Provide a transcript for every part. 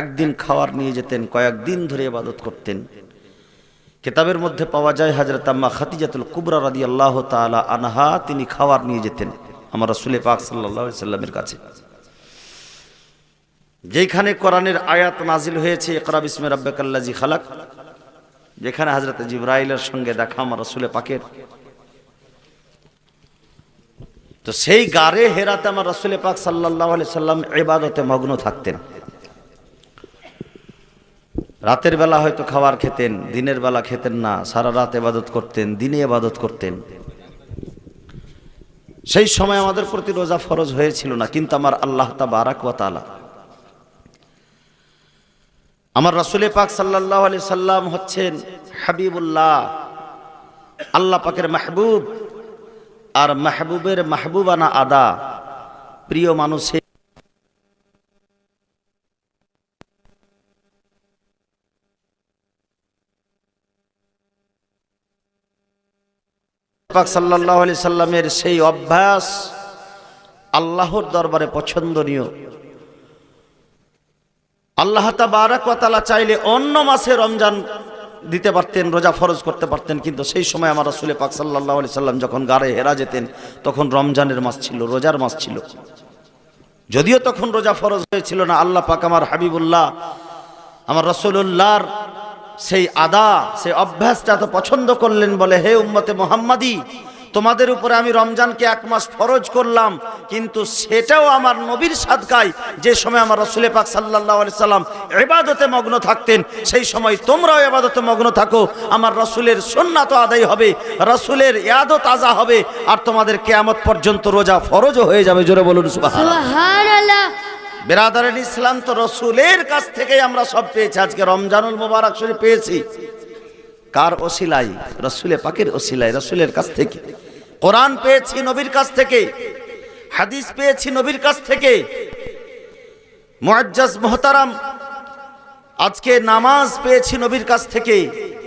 একদিন খাওয়ার নিয়ে যেতেন, কয়েকদিন ধরে ইবাদত করতেন। কেতাবের মধ্যে পাওয়া যায় হাজরত আম্মা খাতিজাতুল কুবরা রাদি আল্লাহ তালা আনহা, তিনি খাওয়ার নিয়ে যেতেন আমার রসুল পাক সাল্লাহ সাল্লামের কাছে। যেখানে কোরআনের আয়াত নাজিল হয়েছে, ইকরা বিসমে রাব্বাকাল্লাজি খালাক, যেখানে হাজরত জিব্রাইলের সঙ্গে দেখা আমার রসুলে পাকের। তো সেই গারে হেরাতে আমার রসুল পাক সাল্লাহ সাল্লাম এবাদতে মগ্ন থাকতেন। রাতের বেলা হয়তো খাবার খেতেন, দিনের বেলা খেতেন না, সারা রাত এবাদত করতেন, দিনে এবাদত করতেন। সেই সময় আমাদের প্রতি রোজা ফরজ হয়েছিল না, কিন্তু আমার আল্লাহ তাবারাক ওয়া তাআলা আমার রাসূলে পাক সাল্লাল্লাহু আলাইহি সাল্লাম হচ্ছেন হাবিবুল্লাহ, আল্লাহ পাকের মাহবুব, আর মাহবুবের মাহবুবানা আদা, প্রিয় মানুষের পাক সাল্লাহ আলি সাল্লামের সেই অভ্যাস আল্লাহর দরবারে পছন্দনীয়। আল্লাহ তাবারাক ওয়া তাআলা চাইলে অন্য মাসে রমজান দিতে পারতেন, রোজা ফরজ করতে পারতেন, কিন্তু সেই সময় আমার রাসূলে পাক সাল্লাল্লাহু আলি সাল্লাম যখন গাড়ে হেরা যেতেন, তখন রমজানের মাস ছিল, রোজার মাস ছিল। যদিও তখন রোজা ফরজ হয়েছিল না, আল্লাহ পাক আমার হাবিবুল্লাহ, আমার রসুল্লাহর সেই আদা, সেই অভ্যাসটা এত পছন্দ করলেন বলে, হে উম্মতে মোহাম্মদী, তোমাদের উপরে আমি রমজানকে এক মাস ফরজ করলাম, কিন্তু সেটাও আমার নবীর সাদকায়। যে সময় আমার রসুলে পাক সাল্লাহ আলি সাল্লাম এবাদতে মগ্ন থাকতেন, সেই সময় তোমরাও এবাদতে মগ্ন থাকো। আমার রসুলের সন্ন্যাত আদায় হবে, রসুলের ইয়াদত তাজা হবে, আর তোমাদের কেয়ামত পর্যন্ত রোজা ফরজও হয়ে যাবে। জোরে বলুন বেরাদারের ইসলাম তো রসুলের কাছ থেকেই আমরা সব পেয়েছি। আজকে রমজানুল মোবারক শরীফ পেয়েছি। কার ওসিলাই? রসুলে পাকের ওসিলাই, রসুলের কাছ থেকে। কোরআন পেয়েছি নবীর কাছ থেকে। হাদিস পেয়েছি নবীর কাছ থেকে। মুআজ্জাজ মোহতারাম, আজকে নামাজ পেয়েছি নবীর কাছ থেকে।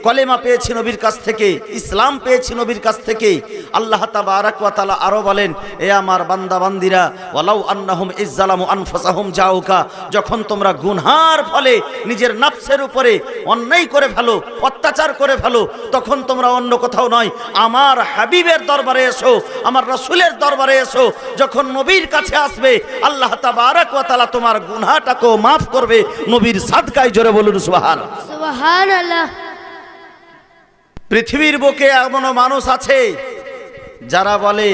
কলেমা পেয়েছি নবীর কাছ থেকে, ইসলাম পেয়েছি নবীর কাছ থেকে। আল্লাহ তাআলা আরও বলেন, এ আমার বান্দা বান্দিরা ওয়ালাউ আন্নাহুম ইজ্জালামু আনফুসাহুম জাউকা, যখন তোমরা গুনহার ফলে নিজের নাফসের উপরে অন্যায় করে ফেলো, অত্যাচার করে ফেলো, তখন তোমরা অন্য কোথাও নয়। আমার হাবিবের দরবারে এসো, আমার রসুলের দরবারে এসো, যখন নবীর কাছে আসবে, আল্লাহ ওয়া তোমার গুনহাটাকেও মাফ করবে। নবীর সাদকায় জোরে বলুন, সুবহানাল্লাহ। সুবহানাল্লাহ। পৃথিবীর বুকে এমনও মানুষ আছে যারা বলে,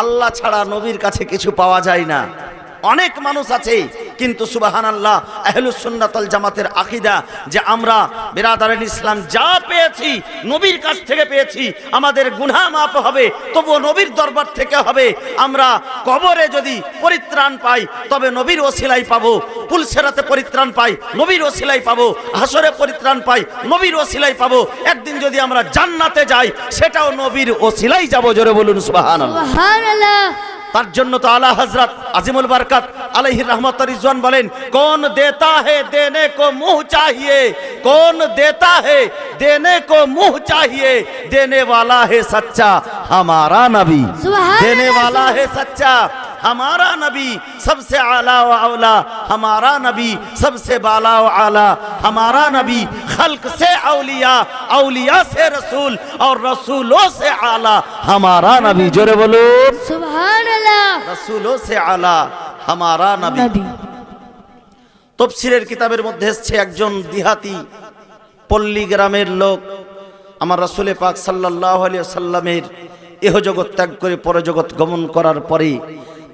আল্লাহ ছাড়া নবীর কাছে কিছু পাওয়া যায় না। অনেক মানুষ আছে কিন্তু সুবাহান আল্লাহ আহলুসুন্নাতল জামাতের আকিদা যে আমরা বেরাদারেন ইসলাম যা পেয়েছি, নবীর কাছ থেকে পেয়েছি, আমাদের গুনাহ মাপ হবে, তবুও নবীর দরবার থেকে হবে। আমরা কবরে যদি পরিত্রাণ পাই, তবে নবীর ওসিলাই পাবো। পুলসেরাতে পরিত্রাণ পাই, নবীর ওসিলাই পাবো। হাসরে পরিত্রাণ পাই, নবীর ওসিলাই পাবো। একদিন যদি আমরা জান্নাতে যাই, সেটাও নবীর ওসিলাই যাব, জোরে বলুন সুবহানাল্লাহ। সুবহানাল্লাহ। তার জন্য তো আলা হজরত আজিমুল বরকত আলহি রহমত রিজওয়ান বলেন কোন দেতা হে দেনে কো মুহ चाहिए कौन देता है देने को मुंह चाहिए देने वाला है सच्चा हमारा नबी सुभान देने अल्लाह, वाला है सच्चा हमारा नबी सबसे आला व औला हमारा नबी सबसे बाला व आला हमारा नबी खल्क से औलिया औलिया से रसूल और रसूलों से आला हमारा नबी जोरे बोलो সুবহানাল্লাহ রসুলোं से आला हमारा नबी নবী তফসিরের কিতাবের মধ্যে এসছে একজন দিহাতি পল্লী গ্রামের লোক আমার রসুলে পাক সাল্লাহ সাল্লামের এহ জগৎ ত্যাগ করে পরজগৎ গমন করার পরে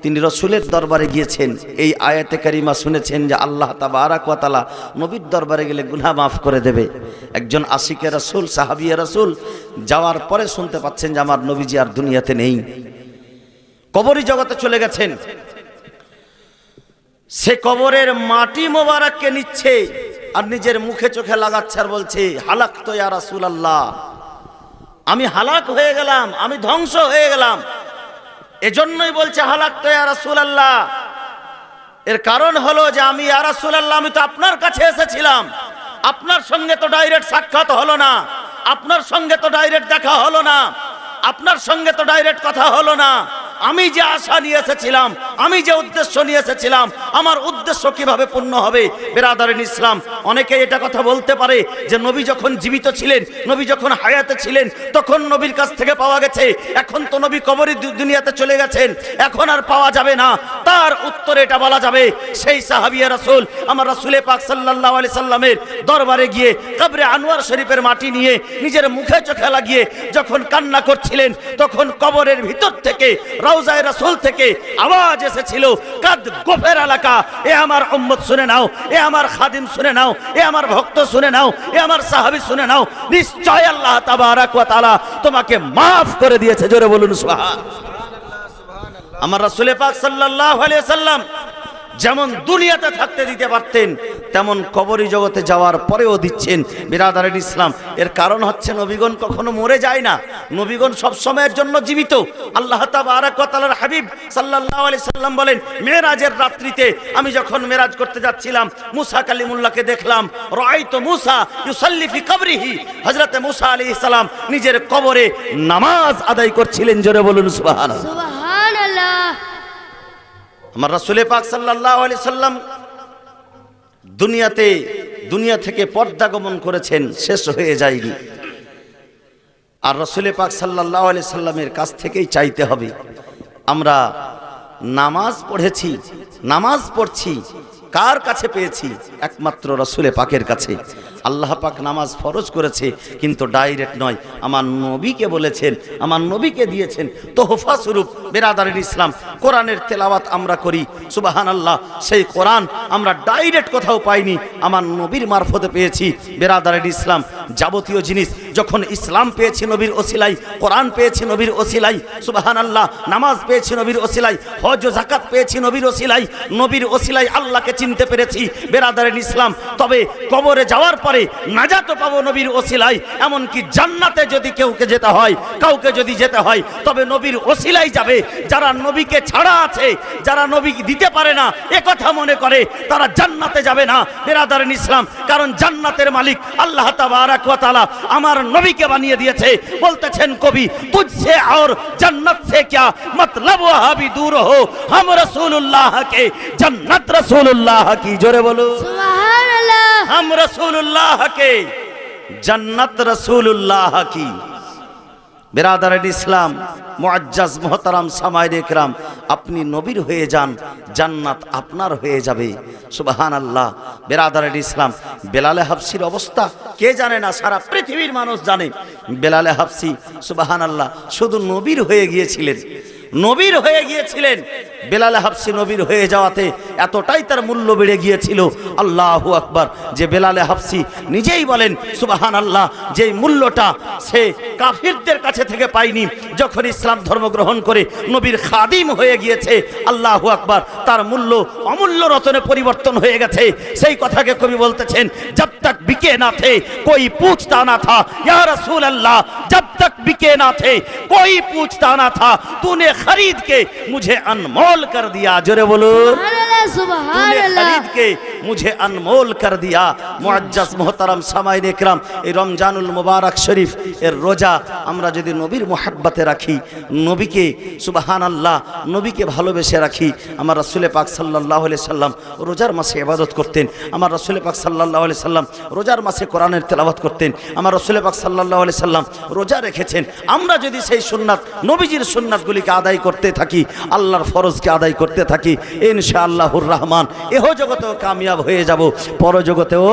তিনি রসুলের দরবারে গিয়েছেন। এই আয়াতে কারিমা শুনেছেন যে আল্লাহ তাবারাকালা নবীর দরবারে গেলে গুনাহ মাফ করে দেবে। একজন আশিকে রসুল, সাহাবিয়া রসুল যাওয়ার পরে শুনতে পাচ্ছেন যে আমার নবীজি আর দুনিয়াতে নেই। কবরী জগতে চলে গেছেন। সে কবরের মাটি মোবারককে নিচ্ছে আর নিজের মুখে চোখে লাগাচ্ছে আর বলছে, হালাক তো আল্লাহ আমি হালাক হয়ে গেলাম, আমি ধ্বংস হয়ে গেলাম। এজন্যই বলছে হালাক তো ইয়া আল্লাহ এর কারণ হলো যে আমি, ইয়া আল্লাহ আমি তো আপনার কাছে এসেছিলাম। আপনার সঙ্গে তো ডাইরেক্ট সাক্ষাৎ হলো না। আপনার সঙ্গে তো ডাইরেক্ট দেখা হলো না। আপনার সঙ্গে তো ডাইরেক্ট কথা হলো না। আমি যে আশা নিয়ে এসেছিলাম, আমি যে উদ্দেশ্য নিয়ে এসেছিলাম, আমার উদ্দেশ্য কীভাবে পূর্ণ হবে? বেরাদারিন ইসলাম, অনেকে এটা কথা বলতে পারে যে নবী যখন জীবিত ছিলেন, নবী যখন হায়াতে ছিলেন, তখন নবীর কাছ থেকে পাওয়া গেছে, এখন তো নবী কবরের দু- দুনিয়াতে চলে গেছেন, এখন আর পাওয়া যাবে না। তার উত্তরে এটা বলা যাবে, সেই সাহাবিয়া রাসূল আমার রাসূলে পাক সাল্লাল্লাহু আলাইহি সাল্লামের দরবারে গিয়ে কবরে আনোয়ার শরীফের মাটি নিয়ে নিজের মুখে চোখে লাগিয়ে যখন কান্না করছিলেন, তখন কবরের ভিতর থেকে, রওজায়ে রাসূল থেকে আওয়াজ এসেছিল, কাদ গোফের এলাকা, এ আমার উম্মত শুনে নাও, এ আমার খাদিম শুনে নাও, এ আমার ভক্ত শুনে নাও, এ আমার সাহাবি শুনে নাও। নিশ্চয় আল্লাহ তাবারাক ওয়া তোমাকে মাফ করে দিয়েছে, জোরে বলুন সুবহান। আমার রাসূলে পাক সাল্লাল্লাহু সাল্লাম যেমন দুনিয়াতে থাকতে দিতে পারতেন, তেমন কবরি জগতে যাওয়ার পরেও দিচ্ছেন বিরাদারের ইসলাম। এর কারণ হচ্ছে নবীগণ কখনো মরে যায় না। নবীগণ সব সময়ের জন্য জীবিত। আল্লাহ হাবিব সাল্লাল্লাহু আলাইহি সাল্লাম বলেন, মেরাজের রাত্রিতে আমি যখন মেরাজ করতে যাচ্ছিলাম, মুসা কালিমুল্লাহকে দেখলাম, রাআইতু মুসা ইউসাল্লি ফি কবরিহি। হযরতে মুসা আলাইহিস সালাম নিজের কবরে নামাজ আদায় করছিলেন, জোরে বলুন সুবহানাল্লাহ। আমার রাসুলে পাক সাল্লাল্লাহু আলাইহি সাল্লাম দুনিয়াতে, দুনিয়া থেকে পর্দা গমন করেছেন, শেষ হয়ে যায়নি। আর রসুলে পাক সাল্লাল্লাহু আলাইহি সাল্লামের কাছ থেকেই চাইতে হবে, আমরা নামাজ পড়েছি, নামাজ পড়ছি, কার কাছে পেয়েছি? একমাত্র রসুলে পাকের কাছে। আল্লাহ পাক নামাজ ফরজ করেছে, কিন্তু ডাইরেক্ট নয়। আমার নবীকে বলেছেন, আমার নবীকে দিয়েছেন তোহফা স্বরূপ। বেরাদারের ইসলাম, কোরআনের তেলাওয়াত আমরা করি। সুবাহান আল্লাহ সেই কোরআন আমরা ডাইরেক্ট কোথাও পাইনি। আমার নবীর মারফতে পেয়েছি। বেরাদারের ইসলাম, যাবতীয় জিনিস যখন ইসলাম পেয়েছি নবীর ওসিলাই কোরআন পেয়েছি নবীর ওসিলাই সুবাহান আল্লাহ নামাজ পেয়েছি নবীর ওসিলাই হজ জাকাত পেয়েছি নবীর ওসিলাই নবীর ওসিলাই আল্লাহকে চিনতে পেরেছি। বেরাদারের ইসলাম, তবে কবরে যাওয়ার পরে পারে নাজাত পাবো নবীর ওসিলায়। এমনকি জান্নাতে যদি কেউকে যেতে হয় কাউকে যদি যেতে হয় তবে নবীর ওসিলাই যাবে। যারা নবীকে ছাড়া আছে যারা নবী দিতে পারে না এ কথা মনে করে তারা জান্নাতে যাবে না। বেরাদারেন ইসলাম কারণ জান্নাতের মালিক আল্লাহ তালা আমার নবীকে বানিয়ে দিয়েছে। বলতেছেন কবি তুজছে আর জান্নাত সে কে মতলব হাবি দূর হো। হাম রসুল্লাহ কে জান্নাত রসুল্লাহ কি জোরে বলো? সুবহানাল্লাহ। হাম রসুল্লাহ রসুল্লাহ জান্নাত রসুল্লাহ কি? বেরাদার ইসলাম মোয়াজ্জাজ মোহতারাম সামাইন আপনি নবীর হয়ে যান, জান্নাত আপনার হয়ে যাবে। সুবাহান আল্লাহ বেরাদার ইসলাম, বেলালে হাফসির অবস্থা কে জানে না, সারা পৃথিবীর মানুষ জানে। বেলালে হাফসি সুবাহান আল্লাহ শুধু নবীর হয়ে গিয়েছিলেন। নবীর হয়ে গিয়েছিলেন। বেলাল হাফসি নবীর হয়ে যাওয়াতে এতটাই তার মূল্য বেড়ে গিয়েছিল। আল্লাহ আকবর। যে বেলাল হাফসি নিজেই বলেন সুবাহান আল্লাহ যে মূল্যটা সে কাফিরদের কাছে থেকে পায়নি। যখন ইসলাম ধর্ম গ্রহণ করে নবীর খাদিম হয়ে গিয়েছে, আল্লাহ আকবর, তার মূল্য অমূল্য রতনে পরিবর্তন হয়ে গেছে। সেই কথাকে কবি বলতেছেন, জব তক বিকে না থে, কই পুছতা না থা, ইয়া রাসূল আল্লাহ জব তক বিকে না থে, কই পুছতা না থা, তুনে खरीद के मुझे अनमोल कर दिया जोरे बोलो সুবহানাল্লাহ तूने সুবহানাল্লাহ खरीद के मुझे अनमोल कर दिया মুআজ্জাজ মোহতারাম সামাইন একরাম এই রমজানুল মুবারক শরীফ এর রোজা আমরা যদি নবীর মোহাব্বতে রাখি নবীকে সুবাহান আল্লাহ নবীকে ভালোবেসে রাখি আমার রাসূলে পাক সাল্লাল্লাহু আলাইহি সাল্লাম রোজার মাসে ইবাদত করতেন আমার রাসূলে পাক সাল্লাল্লাহু আলাইহি সাল্লাম রোজার মাসে কোরআনের তেলাওয়াত করতেন আমার রাসূলে পাক সাল্লাল্লাহু আলাইহি সাল্লাম রোজা রেখেছেন আমরা যদি সেই সুন্নাত নবীজির সুন্নাতগুলিকে আদায় করতে থাকি, আল্লাহর ফরজকে আদায় করতে থাকি, ইনশাআল্লাহুর রহমান। এহ জগতেও কামিয়াব হয়ে যাব, পরজগতেও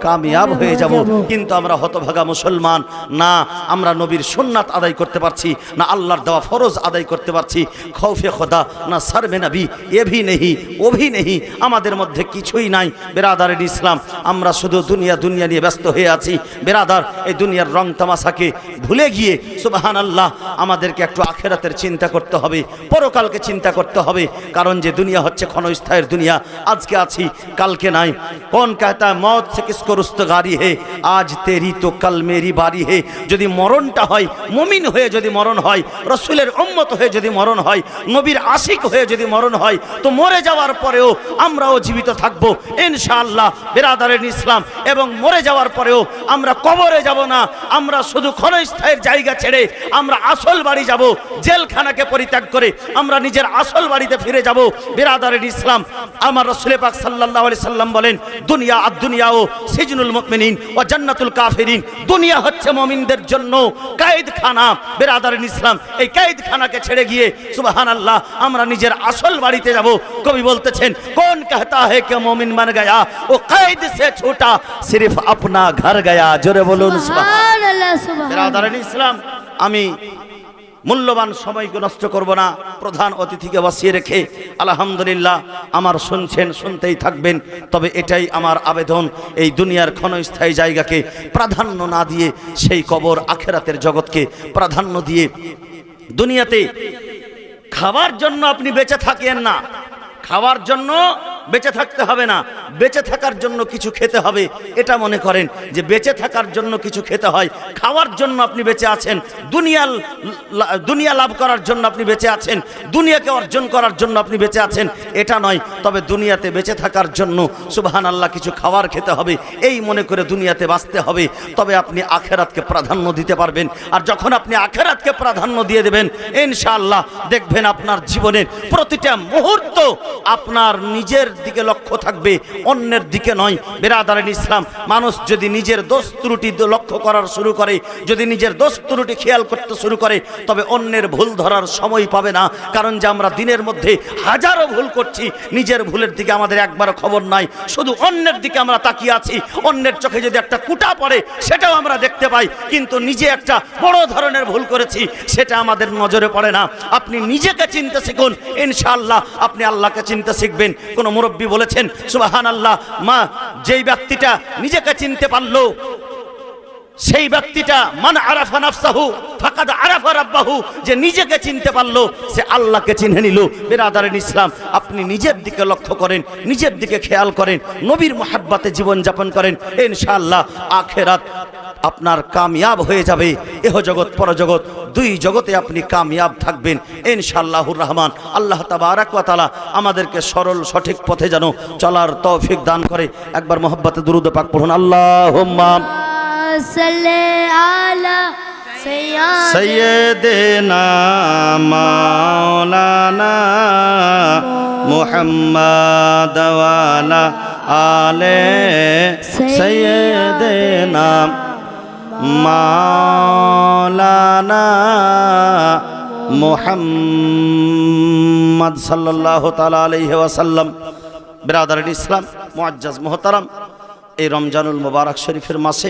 কামিয়াব হয়ে যাব। কিন্তু আমরা হতভাগা মুসলমান, না, আমরা নবীর সুন্নাত আদায় করতে পারছি, না আল্লাহর দেওয়া ফরজ আদায় করতে পারছি। খৌফে খোদা, না সারবে নবী, এ ভি নেহি, ও ভি নেহি, আমাদের মধ্যে কিছুই নাই। বেরাদারের ইসলাম, আমরা শুধু দুনিয়া দুনিয়া নিয়ে ব্যস্ত হয়ে আছি। বেরাদার, এই দুনিয়ার রং তামাশাকে ভুলে গিয়ে সুবাহান আল্লাহ আমাদেরকে একটু আখেরাতের চিন্তা করতে করতে হবে, পরকালকে চিন্তা করতে হবে। কারণ যে দুনিয়া হচ্ছে ক্ষণস্থায়ের দুনিয়া, আজকে আছি, কালকে নাই। কোন কাহতা মত সে কিসকো রুস্ত গাড়ি হে? আজ তেরি তো কাল মেরি বাড়ি হে। যদি মরণটা হয়, মমিন হয়ে যদি মরণ হয়, রসুলের উম্মত হয়ে যদি মরণ হয়, নবীর আশিক হয়ে যদি মরণ হয়, তো মরে যাওয়ার পরেও আমরাও জীবিত থাকব, ইনশাআল্লাহ বেরাদারের ইসলাম। এবং মরে যাওয়ার পরেও আমরা কবরে যাব না, আমরা শুধু ক্ষণস্থায়ের জায়গা ছেড়ে আমরা আসল বাড়ি যাব, জেলখানাকে পরি বাড়ি ত্যাগ করে আমরা নিজের আসল বাড়িতে ফিরে যাব বিরাদারের ইসলাম আমার রসুল পাক সাল্লাল্লাহু আলাইহি সাল্লাম বলেন দুনিয়া আর দুনিয়া ও সিজনুল মুমিনিন ও জান্নাতুল কাফিরিন দুনিয়া হচ্ছে মুমিনদের জন্য কায়েদখানা বিরাদারের ইসলাম এই কায়েদখানাকে ছেড়ে গিয়ে সুবহানাল্লাহ আমরা নিজের আসল বাড়িতে যাব কবি বলতেছেন কোন कहता है कि मोमिन बन गया वो कैद से छूटा सिर्फ अपना घर गया জোরে বলুন সুবহান সুবহানাল্লাহ সুবহানাল্লাহ বিরাদারান ইসলাম আমি মূল্যবান সময়কে নষ্ট করব না। প্রধান অতিথিকে বসিয়ে রেখে, আলহামদুলিল্লাহ, আমার শুনছেন, শুনতেই থাকবেন। তবে এটাই আমার আবেদন, এই দুনিয়ার ক্ষণস্থায়ী জায়গাকে প্রাধান্য না দিয়ে, সেই কবর আখেরাতের জগৎকে প্রাধান্য দিয়ে। দুনিয়াতে খাবার জন্য আপনি বেঁচে থাকেন না। খাওয়ার জন্য বেঁচে থাকতে হবে না। বেঁচে থাকার জন্য কিছু খেতে হবে। এটা মনে করেন যে বেঁচে থাকার জন্য কিছু খেতে হয়। খাওয়ার জন্য আপনি বেঁচে আছেন। দুনিয়া দুনিয়া লাভ করার জন্য আপনি বেঁচে আছেন। দুনিয়াকে অর্জন করার জন্য আপনি বেঁচে আছেন। এটা নয়। তবে দুনিয়াতে বেঁচে থাকার জন্য সুবহান আল্লাহ কিছু খাওয়ার খেতে হবে। এই মনে করে দুনিয়াতে বাঁচতে হবে। তবে আপনি আখেরাতকে প্রাধান্য দিতে পারবেন। আর যখন আপনি আখেরাতকে প্রাধান্য দিয়ে দেবেন, ইনশাআল্লাহ দেখবেন আপনার জীবনের প্রতিটা মুহূর্ত আপনার নিজের দিকে লক্ষ্য থাকবে, অন্যের দিকে নয়। বেরাদারেন ইসলাম, মানুষ যদি নিজের দোষ ত্রুটি লক্ষ্য করার শুরু করে, যদি নিজের দোষ ত্রুটি খেয়াল করতে শুরু করে, তবে অন্যের ভুল ধরার সময় পাবে না। কারণ যে আমরা দিনের মধ্যে হাজারো ভুল করছি, নিজের ভুলের দিকে আমাদের একবারও খবর নাই। শুধু অন্যের দিকে আমরা তাকিয়ে আছি, অন্যের চোখে যদি একটা কুটা পড়ে, সেটাও আমরা দেখতে পাই। কিন্তু নিজে একটা বড় ধরনের ভুল করেছি, সেটা আমাদের নজরে পড়ে না। আপনি নিজেকে চিনতে শিখুন, ইনশাআল্লাহ আপনি আল্লাহকে চিনতে শিখবেন। কোন মুরব্বী বলেছেন সুবাহান আল্লাহ মা যেই ব্যক্তিটা নিজেকে চিনতে পারল সেই ব্যক্তিটা, মান আরাফা নাফসাহু, ফাকাদ আরাফা রাব্বাহু যে নিজেকে চিনতে পারল, সে আল্লাহকে চিনে নিল। বেরাদারেন ইসলাম, আপনি নিজের দিকে লক্ষ্য করেন, নিজের দিকে খেয়াল করেন, নবীর মোহাব্বাতে জীবন যাপন করেন, ইনশাআল্লাহ আখেরাত আপনার কামিয়াব হয়ে যাবে। এহ জগৎ পরজগৎ দুই জগতে আপনি কামিয়াব থাকবেন, ইনশাআল্লাহুর রহমান। আল্লাহ তাআলা আমাদেরকে সরল, সঠিক পথে যেন চলার তৌফিক দান করে। একবার মোহাব্বতে দুরুদ পাক পড়ুন, আল্লাহুম্মা সাল্লি আলা সাইয়্যিদ سيدنا مولانا محمد وعلى آل سيدنا مولانا محمد صلى الله تعالى عليه وسلم برادر ইসলাম মুআজ্জাজ মোহতারাম এই রমজানুল মুবারক শরীফের মাসে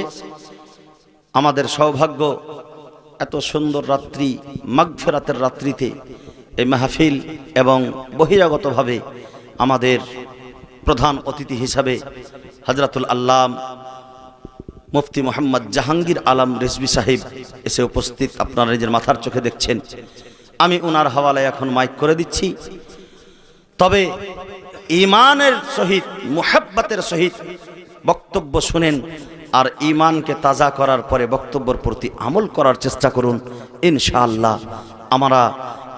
আমাদের সৌভাগ্য এত সুন্দর রাত্রি, মাগফেরাতের রাত্রিতে এই মাহফিল এবং বহিরাগতভাবে আমাদের প্রধান অতিথি হিসাবে হজরতুল আল্লাম মুফতি মোহাম্মদ জাহাঙ্গীর আলম রেজবি সাহেব এসে উপস্থিত। আপনারা নিজের মাথার চোখে দেখছেন। আমি ওনার হাওয়ালায় এখন মাইক করে দিচ্ছি। তবে ইমানের সহিত, মুহাব্বাতের সহিত বক্তব্য শুনেন আর ইমানকে তাজা করার পরে বক্তব্যর প্রতি আমল করার চেষ্টা করুন, ইনশাআল্লাহ। আমরা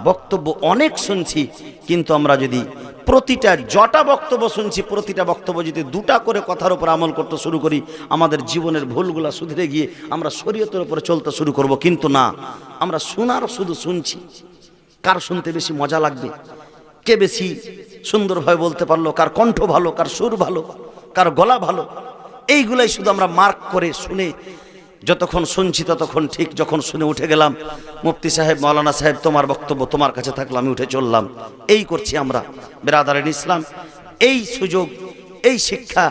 বক্তব্য অনেক শুনছি, কিন্তু আমরা যদি প্রতিটা জটা বক্তব্য শুনছি, প্রতিটা বক্তব্য যদি দুটা করে কথার উপর আমল করতে শুরু করি, আমাদের জীবনের ভুলগুলা শুধরে গিয়ে আমরা শরীয়তের উপরে চলতে শুরু করব। কিন্তু না, আমরা শোনার শুধু শুনছি। কার শুনতে বেশি মজা লাগবে? কে বেশি সুন্দরভাবে বলতে পারল? কার কণ্ঠ ভালো, কার সুর ভালো, কার গলা ভালো? এইগুলাই শুধু আমরা মার্ক করে শুনে, যতক্ষণ শুনছি ততক্ষণ ঠিক যখন শুনে উঠে গেলাম, মুফতি সাহেব, মৌলানা সাহেব, তোমার বক্তব্য তোমার কাছে থাকল, আমি উঠে চললাম। এই করছি আমরা। বেরাদারেন ইসলাম, এই সুযোগ, এই শিক্ষা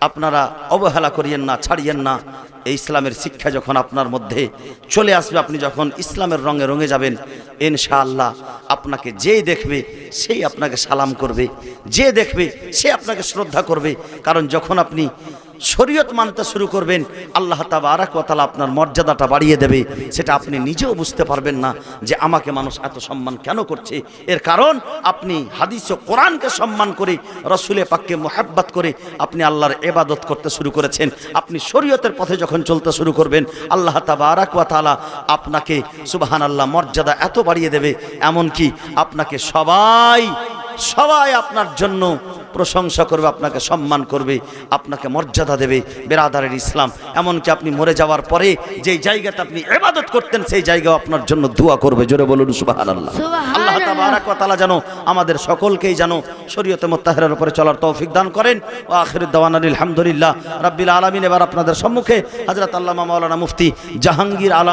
আপনারা অবহেলা করিয়েন না, ছাড়িয়েন না। এই ইসলামের শিক্ষা যখন আপনার মধ্যে চলে আসবে, আপনি যখন ইসলামের রঙে রঙে যাবেন, ইনশাআল্লাহ আপনাকে যেই দেখবে, সেই আপনাকে সালাম করবে। যে দেখবে, সে আপনাকে শ্রদ্ধা করবে। কারণ যখন আপনি শরীয়ত মানতে শুরু করবেন, আল্লাহ তাবারাক তাআলা আপনার মর্যাদাটা বাড়িয়ে দেবে। সেটা আপনি নিজেও বুঝতে পারবেন না যে আমাকে মানুষ এত সম্মান কেন করছে। এর কারণ, আপনি হাদিস ও কোরআনকে সম্মান করে রসুলে পাককে মোহাব্বত করে আপনি আল্লাহর এবাদত করতে শুরু করেছেন। আপনি শরীয়তের পথে যখন চলতে শুরু করবেন, আল্লাহ তাবারাক ওয়া তাআলা আপনাকে সুবহান আল্লাহ মর্যাদা এত বাড়িয়ে দেবে, এমনকি আপনাকে সবাই সবাই আপনার জন্য প্রশংসা করবে আপনাকে সম্মান করবে আপনাকে মর্যাদা দেবে বেরাদারের ইসলাম। এমনকি আপনি মরে যাওয়ার পরে যেই জায়গাতে আপনি এবাদত করতেন সেই জায়গাও আপনার জন্য দোয়া করবে। জোরে বলুন সুবহানাল্লাহ। আল্লাহ ওয়া তাআলা যেন আমাদের সকলকেই যেন শরীয়তে মুত্তাহিরার উপরে চলার তৌফিক দান করেন। ও আখিরুদ দাওয়ানা আলহামদুলিল্লাহ। রাব্বিল আলামিন এবার আপনাদের সম্মুখে হযরত আল্লাহ মাওলানা মুফতি জাহাঙ্গীর আলম